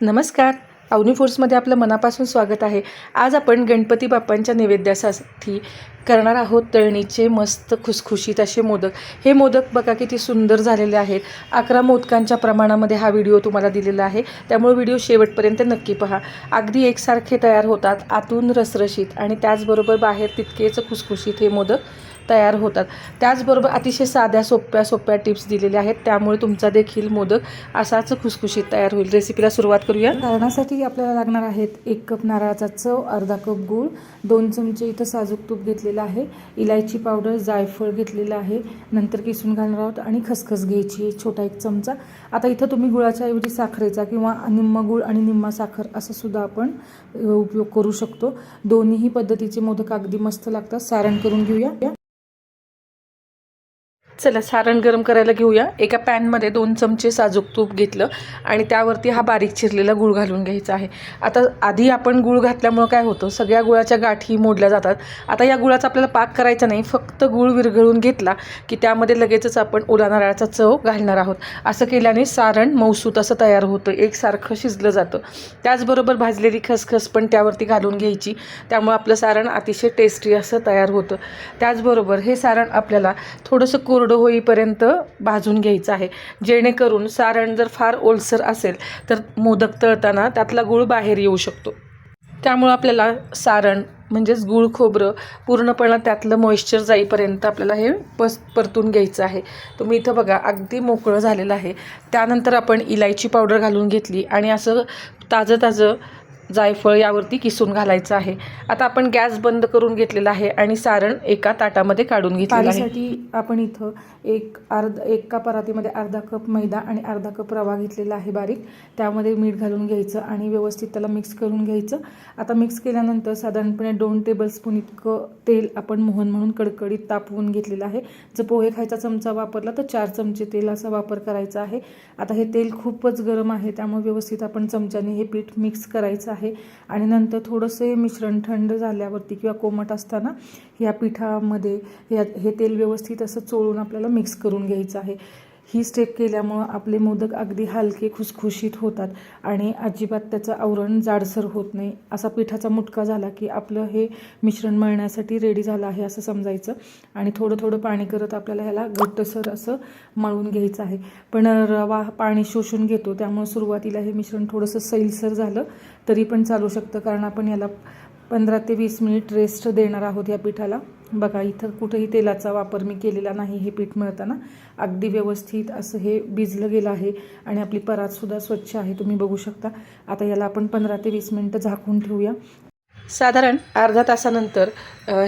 नमस्कार. अवनी फूड्समध्ये आपलं मनापासून स्वागत आहे. आज आपण गणपती बाप्पांच्या नैवेद्यासाठी करणार आहोत तळणीचे मस्त खुसखुशीत असे मोदक. हे मोदक बघा किती सुंदर झालेले आहेत. अकरा मोदकांच्या प्रमाणामध्ये हा व्हिडिओ तुम्हाला दिलेला आहे. त्यामुळे व्हिडिओ शेवटपर्यंत नक्की पहा. अगदी एकसारखे तयार होतात आतून रसरशीत आणि त्याचबरोबर बाहेर तितकेच खुसखुशीत हे मोदक. तयार होतात. त्याचबरोबर अतिशय साध्या सोप्या सोप्या टिप्स दिलेल्या आहेत. त्यामुळे तुमचा देखील मोदक असाच खुसखुशीत तयार होईल. रेसिपीला सुरुवात करूया. करण्यासाठी आपल्याला लागणार आहेत एक कप नारळाचा चव अर्धा कप गूळ दोन चमचे इथं साजूक तूप घेतलेलं आहे इलायची पावडर जायफळ घेतलेलं आहे नंतर किसून घालणार आहोत आणि खसखस घ्यायची छोटा एक चमचा. आता इथं तुम्ही गुळाच्या ऐवजी साखरेचा किंवा निम्मा गुळ आणि निम्मा साखर असं सुद्धा आपण उपयोग करू शकतो. दोन्हीही पद्धतीचे मोदक अगदी मस्त लागतात. सारण करून घेऊया. चला सारण गरम करायला घेऊया. एका पॅनमध्ये दोन चमचे साजूक तूप घेतलं आणि त्यावरती हा बारीक चिरलेला गूळ घालून घ्यायचा आहे. आता आधी आपण गूळ घातल्यामुळं काय होतं? सगळ्या गुळाच्या गाठी मोडल्या जातात. आता या गुळाचा आपल्याला पाक करायचा नाही फक्त गूळ विरघळून घेतला की त्यामध्ये लगेचच आपण ओला नारळाचा चव घालणार आहोत. असं केल्याने सारण मौसूत असं तयार होतं. एकसारखं शिजलं जातं. त्याचबरोबर भाजलेली खसखस पण त्यावरती घालून घ्यायची. त्यामुळं आपलं सारण अतिशय टेस्टी असं तयार होतं. त्याचबरोबर हे सारण आपल्याला थोडंसं कोरडं होईपर्यंत भाजून घ्यायचं आहे. जेणेकरून सारण जर फार ओलसर असेल तर मोदक तळताना त्यातला गूळ बाहेर येऊ शकतो. त्यामुळं आपल्याला सारण म्हणजेच गूळ खोबरं पूर्णपणे त्यातलं मॉइश्चर जाईपर्यंत आपल्याला हे पस परतून घ्यायचं आहे. तुम्ही इथं बघा अगदी मोकळं झालेलं आहे. त्यानंतर आपण इलायची पावडर घालून घेतली आणि असं ताजं ताजं जायफळ यावरती किसून घालायचं आहे. आता आपण गॅस बंद करून घेतलेला आहे आणि सारण एका ताटामध्ये काढून घेतलेलं आहे. आपण इथं एक अर्ध एका परातीमध्ये अर्धा कप मैदा आणि अर्धा कप रवा घेतलेला आहे बारीक. त्यामध्ये मीठ घालून घ्यायचं आणि व्यवस्थित त्याला मिक्स करून घ्यायचं. आता मिक्स केल्यानंतर साधारणपणे दोन टेबलस्पून इतकं तेल आपण मोहन म्हणून कडकडीत तापवून घेतलेलं आहे. जर पोहे खायचा चमचा वापरला तर चार चमचे तेलाचा वापर करायचा आहे. आता हे तेल खूपच गरम आहे त्यामुळे व्यवस्थित आपण चमच्याने हे पीठ मिक्स करायचं आहे. आहे. आणि नंतर थोडंसं मिश्रण थंड झाल्यावरती किंवा कोमट असताना या पिठामध्ये हे हे तेल व्यवस्थित असं चोळून आपल्याला मिक्स करून घ्यायचं आहे. ही स्टेप केल्यामुळं आपले मोदक अगदी हलके खुसखुशीत होतात आणि अजिबात त्याचं आवरण जाडसर होत नाही. असा पिठाचा मुटका झाला की आपलं हे मिश्रण मळण्यासाठी रेडी झालं आहे असं समजायचं आणि थोडं थोडं पाणी करत आपल्याला ह्याला घट्टसर असं मळून घ्यायचं आहे. पण रवा पाणी शोषून घेतो त्यामुळे सुरुवातीला हे मिश्रण थोडंसं सैलसर झालं तरी पण चालू शकतं कारण आपण याला पंधरा ते वीस मिनिट रेस्ट देणार आहोत या पिठाला. बघा इथं कुठंही तेलाचा वापर मी केलेला नाही हे पीठ मिळताना. अगदी व्यवस्थित असं हे भिजलं गेलं आहे आणि आपली परातसुद्धा स्वच्छ आहे तुम्ही बघू शकता. आता याला आपण पंधरा ते वीस मिनटं झाकून ठेवूया. साधारण अर्धा तासानंतर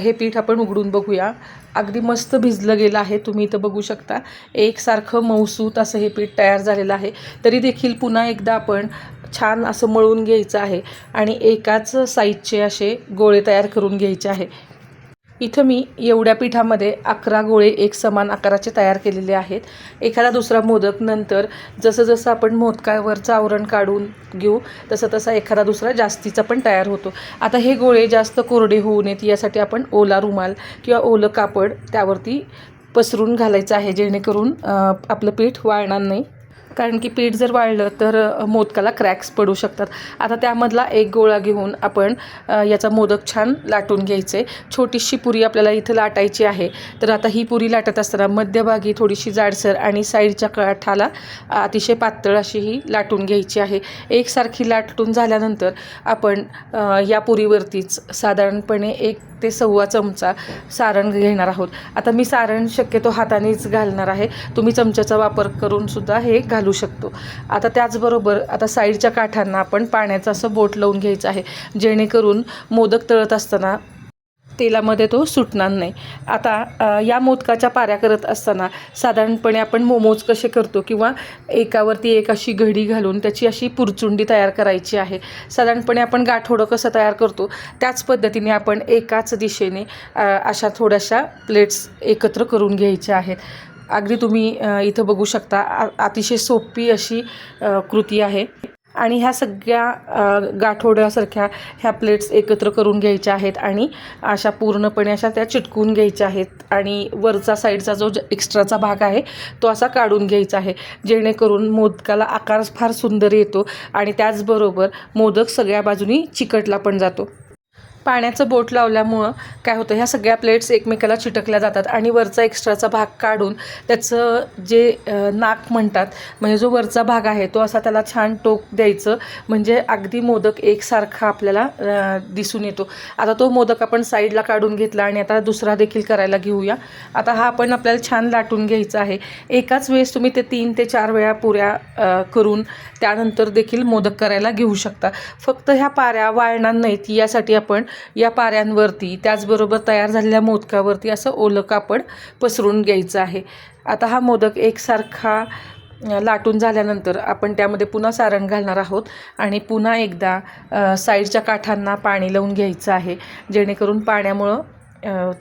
हे पीठ आपण उघडून बघूया. अगदी मस्त भिजलं गेलं आहे तुम्ही इथं बघू शकता. एकसारखं मऊसूत असं हे पीठ तयार झालेलं आहे. तरी देखील पुन्हा एकदा आपण छान असं मळून घ्यायचं आहे आणि एकाच साईजचे असे गोळे तयार करून घ्यायचे आहे. इथं मी एवढ्या पिठामध्ये अकरा गोळे एक समान आकाराचे तयार केलेले आहेत. एखादा दुसरा मोदक नंतर जसं जसं आपण मोदकावरचं आवरण काढून घेऊ तसं तसा एखादा दुसरा जास्तीचा पण तयार होतो. आता हे गोळे जास्त कोरडे होऊ नयेत यासाठी आपण ओला रुमाल किंवा ओलं कापड त्यावरती पसरून घालायचं आहे जेणेकरून आपलं पीठ वाळणार नाही. कारण की पीठ जर वाळलं तर मोदकाला क्रॅक्स पडू शकतात. आता त्यामधला एक गोळा घेऊन आपण याचा मोदक छान लाटून घ्यायचे. छोटीशी पुरी आपल्याला इथं लाटायची आहे. तर आता ही पुरी लाटत असताना मध्यभागी थोडीशी जाडसर आणि साईडच्या काठाला अतिशय पातळ अशी ही लाटून घ्यायची आहे. एकसारखी लाटून झाल्यानंतर आपण या पुरीवरतीच साधारणपणे एक ते सव्वा चमचा सारण घेणार आहोत. आता मी सारण शक्यतो हातानेच घालणार आहे. तुम्ही चमच्याचा वापर करून सुद्धा हे घालू शकतो. आता त्याचबरोबर आता साईडच्या काठांना आपण पाण्याचं असं बोट लावून घ्यायचं आहे जेणेकरून मोदक तळत असताना तेलामध्ये तो सुटणार नाही. आता या मोदकाच्या पाऱ्या करत असताना साधारणपणे आपण मोमोज कसे करतो किंवा एकावरती एक अशी घडी घालून त्याची अशी पुरचुंडी तयार करायची आहे. साधारणपणे आपण गाठोडं कसं तयार करतो त्याच पद्धतीने आपण एकाच दिशेने अशा थोड्याशा प्लेट्स एकत्र करून घ्यायच्या आहेत. अगदी तुम्ही इथं बघू शकता अतिशय सोपी अशी कृती आहे. आणि ह्या सगळ्या गाठोड्यासारख्या ह्या प्लेट्स एकत्र करून घ्यायच्या आहेत आणि अशा पूर्णपणे अशा त्या चिटकून घ्यायच्या आहेत. आणि वरचा साईडचा जो एक्स्ट्राचा भाग आहे तो असा काढून घ्यायचा आहे. जेणेकरून मोदकाला आकार फार सुंदर येतो आणि त्याचबरोबर मोदक सगळ्या बाजूनी चिकटला पण जातो. पाण्याचं बोट लावल्यामुळं काय होतं ह्या सगळ्या प्लेट्स एकमेकाला चिटकल्या जातात आणि वरचा एक्स्ट्राचा भाग काढून त्याचं जे नाक म्हणतात म्हणजे जो वरचा भाग आहे तो असा त्याला छान टोक द्यायचं. म्हणजे अगदी मोदक एकसारखा आपल्याला दिसून येतो. आता तो मोदक आपण साईडला काढून घेतला आणि आता दुसरा देखील करायला घेऊया. आता हा आपण आपल्याला छान लाटून घ्यायचा आहे. एकाच वेळेस तुम्ही ते तीन ते चार वेळा पुऱ्या करून त्यानंतर देखील मोदक करायला घेऊ शकता. फक्त ह्या पाऱ्या वाळणार नाहीत यासाठी आपण या पाऱ्यांवरती त्याचबरोबर तयार झालेल्या मोदकावरती असं ओलं कापड पसरून घ्यायचं आहे. आता हा मोदक एकसारखा लाटून झाल्यानंतर आपण त्यामध्ये पुन्हा सारण घालणार आहोत आणि पुन्हा एकदा साईडच्या काठांना पाणी लावून घ्यायचं आहे जेणेकरून पाण्यामुळं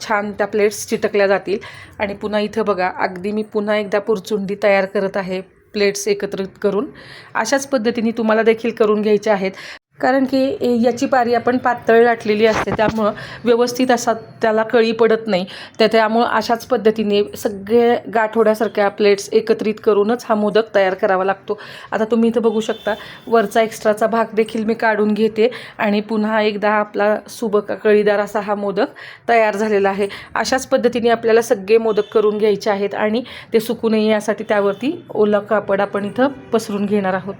छान त्या प्लेट्स चिटकल्या जातील. आणि पुन्हा इथं बघा अगदी मी पुन्हा एकदा पुरचुंडी तयार करत आहे प्लेट्स एकत्रित करून. अशाच पद्धतीने तुम्हाला देखील करून घ्यायच्या आहेत. कारण की ए- याची पारी आपण पातळ लाटलेली असते त्यामुळं व्यवस्थित असा त्याला कळी पडत नाही. तर त्यामुळं अशाच पद्धतीने सगळे गाठोड्यासारख्या प्लेट्स एकत्रित करूनच हा मोदक तयार करावा लागतो. आता तुम्ही इथं बघू शकता वरचा एक्स्ट्राचा भाग देखील मी काढून घेते आणि पुन्हा एकदा आपला सुबक कळीदार असा हा मोदक तयार झालेला आहे. अशाच पद्धतीने आपल्याला सगळे मोदक करून घ्यायचे आहेत आणि ते सुकू नये यासाठी त्यावरती ओला कापड आपण इथं पसरून घेणार आहोत.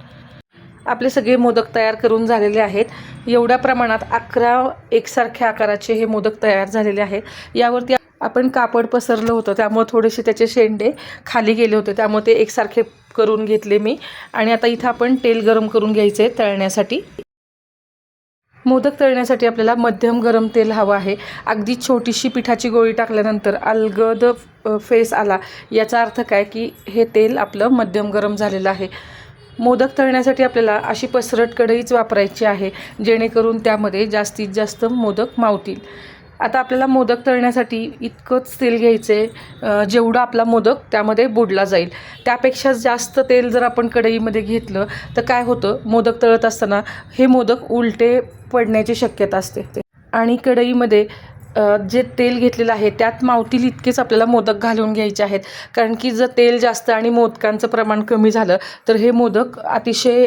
आपले सगळे मोदक तयार करून झालेले आहेत. एवढ्या प्रमाणात अकरा एकसारख्या आकाराचे हे मोदक तयार झालेले आहेत. यावरती आपण कापड पसरलं होतं. त्यामुळे थोडेसे त्याचे शेंडे खाली गेले होते. त्यामुळे ते एकसारखे करून घेतले मी. आणि आता इथं आपण तेल गरम करून घ्यायचे तळण्यासाठी. मोदक तळण्यासाठी आपल्याला मध्यम गरम तेल हवं आहे. अगदी छोटीशी पिठाची गोळी टाकल्यानंतर अलगद फेस आला. याचा अर्थ काय? की हे तेल आपलं मध्यम गरम झालेलं आहे. मोदक तळण्यासाठी आपल्याला अशी पसरट कढईच वापरायची आहे जेणेकरून त्यामध्ये जास्तीत जास्त मोदक मावतील. आता आपल्याला मोदक तळण्यासाठी इतकंच तेल घ्यायचं आहे जेवढा आपला मोदक त्यामध्ये बुडला जाईल. त्यापेक्षा जास्त तेल जर आपण कढईमध्ये घेतलं तर काय होतं? मोदक तळत असताना हे मोदक उलटे पडण्याची शक्यता असते. आणि कढईमध्ये जे तेल घेतलेलं आहे त्यात मावतील इतकेच आपल्याला मोदक घालून घ्यायचे आहेत. कारण की जर तेल जास्त आणि मोदकांचं प्रमाण कमी झालं तर हे मोदक अतिशय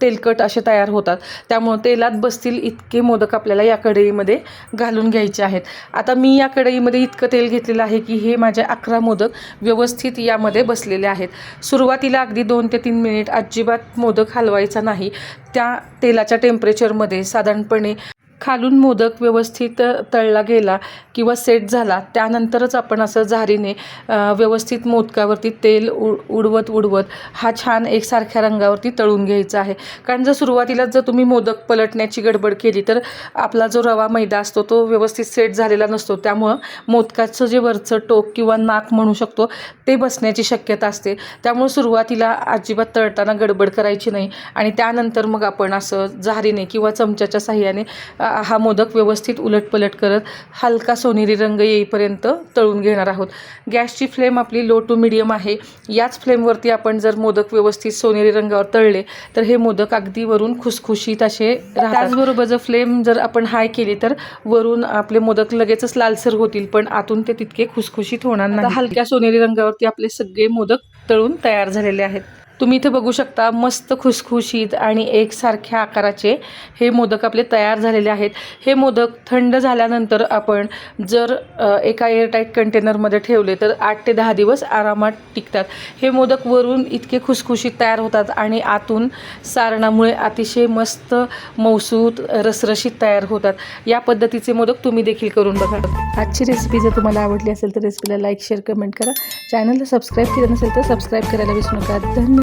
तेलकट असे तयार होतात. त्यामुळं तेलात बसतील इतके मोदक आपल्याला या कढईमध्ये घालून घ्यायचे आहेत. आता मी या कढईमध्ये इतकं तेल घेतलेलं आहे की हे माझे अकरा मोदक व्यवस्थित यामध्ये बसलेले आहेत. सुरुवातीला अगदी दोन ते तीन मिनिट अजिबात मोदक हलवायचा नाही. त्या तेलाच्या टेम्परेचरमध्ये साधारणपणे खालून मोदक व्यवस्थित तळला गेला किंवा सेट झाला त्यानंतरच आपण असं झारीने व्यवस्थित मोदकावरती तेल उड उडवत उडवत हा छान एकसारख्या रंगावरती तळून घ्यायचा आहे. कारण जर सुरुवातीलाच जर तुम्ही मोदक पलटण्याची गडबड केली तर आपला जो रवा मैदा असतो तो व्यवस्थित सेट झालेला नसतो. त्यामुळं मोदकाचं जे वरचं टोक किंवा नाक म्हणू शकतो ते बसण्याची शक्यता असते. त्यामुळे सुरुवातीला अजिबात तळताना गडबड करायची नाही. आणि त्यानंतर मग आपण असं झारीने किंवा चमच्याच्या साह्याने हा मोदक व्यवस्थित उलटपलट करत हलका सोनेरी रंग येईपर्यंत तळून घेणार आहोत. गॅसची फ्लेम आपली लो टू मिडियम आहे. याच फ्लेमवरती आपण जर मोदक व्यवस्थित सोनेरी रंगावर तळले तर हे मोदक अगदी वरून खुसखुशीत असे त्याचबरोबर जर फ्लेम जर आपण हाय केली तर वरून आपले मोदक लगेचच लालसर होतील पण आतून ते तितके खुसखुशीत होणार नाही हलक्या सोनेरी रंगावरती आपले सगळे मोदक तळून तयार झालेले आहेत. तुम्ही इथे बघू शकता मस्त खुसखुशीत आणि एकसारख्या आकाराचे हे मोदक आपले तयार झालेले आहेत. हे मोदक थंड झाल्यानंतर आपण जर एका एअरटाईट कंटेनरमध्ये ठेवले तर आठ ते दहा दिवस आरामात टिकतात. हे मोदक वरून इतके खुसखुशीत तयार होतात आणि आतून सारणामुळे अतिशय मस्त मौसूत रसरशीत तयार होतात. या पद्धतीचे मोदक तुम्ही देखील करून बघा. आजची रेसिपी जर तुम्हाला आवडली असेल तर रेसिपीला लाईक शेअर कमेंट करा. चॅनलला सबस्क्राईब केलं नसेल तर सबस्क्राईब करायला विसरू नका. धन्यवाद.